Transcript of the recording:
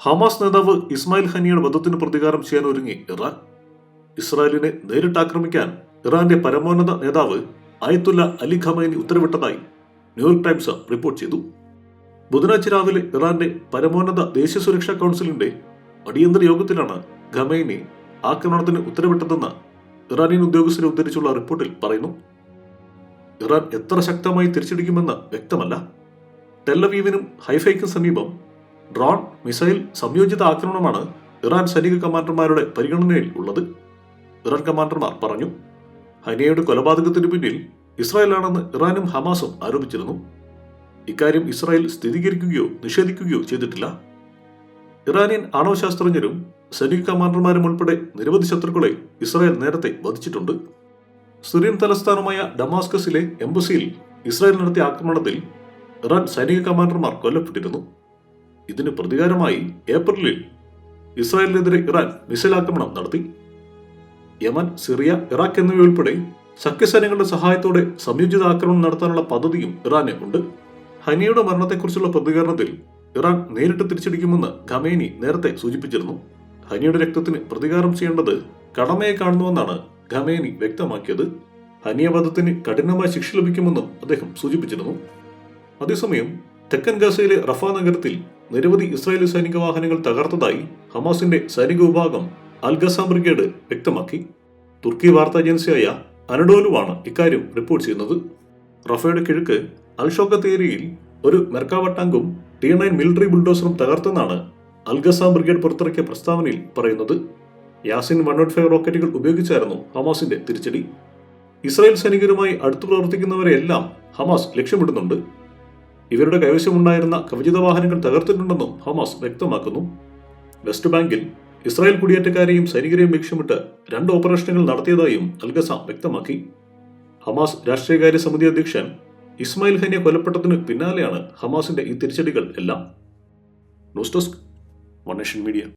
Hamas നേതാവ് ഇസ്മായിൽ ഹനിയുടെ വധത്തിന് പ്രതികാരം ചെയ്യാൻ ഒരുങ്ങി ഇറാൻ. ഇസ്രായേലിനെ നേരിട്ട് ആക്രമിക്കാൻ ഇറാന്റെ പരമോന്നത നേതാവ് ആയത്തുല്ല അലി ഖമൈനി ഉത്തരവിട്ടതായി ന്യൂയോർക്ക് ടൈംസ് റിപ്പോർട്ട് ചെയ്തു. ബുധനാഴ്ച രാവിലെ ഇറാന്റെ പരമോന്നത ദേശീയ സുരക്ഷാ കൗൺസിലിന്റെ അടിയന്തര യോഗത്തിലാണ് ഖമൈനി ആക്രമണത്തിന് ഉത്തരവിട്ടതെന്ന് ഇറാനിയൻ ഉദ്യോഗസ്ഥരെ ഉദ്ധരിച്ചുള്ള റിപ്പോർട്ടിൽ പറയുന്നു. ഇറാൻ എത്ര ശക്തമായി തിരിച്ചടിക്കുമെന്ന് വ്യക്തമല്ല. ടെല്ലവീവിനും ഹൈഫൈക്കും സമീപം ഡ്രോൺ മിസൈൽ സംയോജിത ആക്രമണമാണ് ഇറാൻ സൈനിക കമാൻഡർമാരുടെ പരിഗണനയിൽ ഉള്ളത്. ഇറാൻ കമാൻഡർമാർ പറഞ്ഞു ഹനിയയുടെ കൊലപാതകത്തിന് പിന്നിൽ ഇസ്രായേലാണെന്ന് ഇറാനും ഹമാസും ആരോപിച്ചിരുന്നു. ഇക്കാര്യം ഇസ്രായേൽ സ്ഥിരീകരിക്കുകയോ നിഷേധിക്കുകയോ ചെയ്തിട്ടില്ല. ഇറാനിയൻ ആണവശാസ്ത്രജ്ഞരും സൈനിക കമാൻഡർമാരും ഉൾപ്പെടെ നിരവധി ശത്രുക്കളെ ഇസ്രായേൽ നേരത്തെ വധിച്ചിട്ടുണ്ട്. സിറിയൻ തലസ്ഥാനമായ ഡമാസ്കസിലെ എംബസിയിൽ ഇസ്രായേൽ നടത്തിയ ആക്രമണത്തിൽ ഇറാൻ സൈനിക കമാൻഡർമാർ കൊല്ലപ്പെട്ടിരുന്നു. ഇതിന് പ്രതികാരമായി ഏപ്രിലിൽ ഇസ്രായേലിനെതിരെ ഇറാൻ മിസൈൽ ആക്രമണം നടത്തി. യമൻ സിറിയ ഇറാഖ് എന്നിവയുൾപ്പെടെ സഖ്യസൈന്യങ്ങളുടെ സഹായത്തോടെ സംയോജിത ആക്രമണം നടത്താനുള്ള പദ്ധതിയും ഇറാനെ ഉണ്ട്. ഹനിയുടെ മരണത്തെക്കുറിച്ചുള്ള പ്രതികരണത്തിൽ ഇറാൻ നേരിട്ട് തിരിച്ചടിക്കുമെന്ന് ഖമേനി നേരത്തെ സൂചിപ്പിച്ചിരുന്നു. ഹനിയുടെ രക്തത്തിന് പ്രതികാരം ചെയ്യേണ്ടത് കടമയെ കാണുന്നുവെന്നാണ് ഖമേനി വ്യക്തമാക്കിയത്. ഹനിയ വധത്തിന് കഠിനമായ ശിക്ഷ ലഭിക്കുമെന്നും അദ്ദേഹം സൂചിപ്പിച്ചിരുന്നു. അതേസമയം തെക്കൻ ഗാസയിലെ റഫ നഗരത്തിൽ നിരവധി ഇസ്രായേലി സൈനിക വാഹനങ്ങൾ തകർത്തതായി ഹമാസിന്റെ സൈനിക വിഭാഗം അൽഗസാം ബ്രിഗേഡ് വ്യക്തമാക്കി. തുർക്കി വാർത്താ ഏജൻസിയായ അനഡോലുവാണ് ഇക്കാര്യം റിപ്പോർട്ട് ചെയ്യുന്നത്. റഫയുടെ കിഴക്ക് അൽഷോക്കത്ത് ഏരിയയിൽ ഒരു മെർക്കാവ ടാങ്കും ടി നയൻ മിലിറ്ററി ബുൾഡോസറും തകർത്തെന്നാണ് അൽഗസാം ബ്രിഗേഡ് പുറത്തിറക്കിയ പ്രസ്താവനയിൽ പറയുന്നത്. യാസിൻ വൺ നോട്ട് ഫൈവ് റോക്കറ്റുകൾ ഉപയോഗിച്ചായിരുന്നു ഹമാസിന്റെ തിരിച്ചടി. ഇസ്രായേൽ സൈനികരുമായി അടുത്തു പ്രവർത്തിക്കുന്നവരെയെല്ലാം ഹമാസ് ലക്ഷ്യമിടുന്നുണ്ട്. ഇവരുടെ കൈവശമുണ്ടായിരുന്ന കവചിത വാഹനങ്ങൾ തകർത്തിട്ടുണ്ടെന്നും ഹമാസ് വ്യക്തമാക്കുന്നു. വെസ്റ്റ് ബാങ്കിൽ ഇസ്രായേൽ കുടിയേറ്റക്കാരെയും സൈനികരെയും ലക്ഷ്യമിട്ട് രണ്ട് ഓപ്പറേഷനുകൾ നടത്തിയതായും അൽഗസാം വ്യക്തമാക്കി. ഹമാസ് രാഷ്ട്രീയകാര്യ സമിതി അധ്യക്ഷൻ ഇസ്മായിൽ ഹനിയ കൊലപ്പെട്ടതിന് പിന്നാലെയാണ് ഹമാസിന്റെ ഈ തിരിച്ചടികൾ എല്ലാം. News desk media.